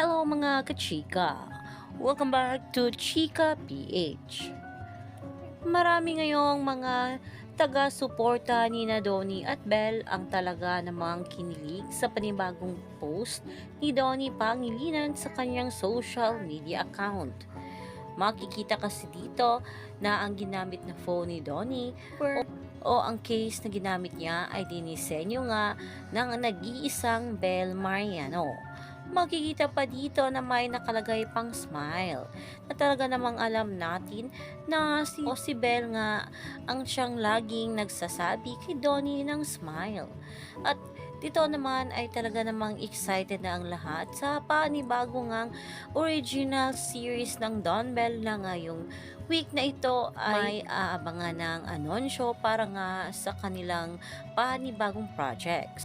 Hello mga kachika! Welcome back to Chika PH. Marami ngayong mga taga-suporta ni Donnie at Belle ang talaga namang kinilig sa panibagong post ni Donnie Pangilinan sa kanyang social media account. Makikita kasi dito na ang ginamit na phone ni Donnie o, o ang case na ginamit niya ay dinisenyo nga ng nag-iisang Belle Mariano. Makikita pa dito na may nakalagay pang smile na talaga namang alam natin na si, o si Belle nga ang siyang laging nagsasabi kay Donnie ng smile. At dito naman ay talaga namang excited na ang lahat sa panibagong ngang original series ng Don Bell na ngayong week na ito ay aabangan ng anunsyo para nga sa kanilang panibagong projects.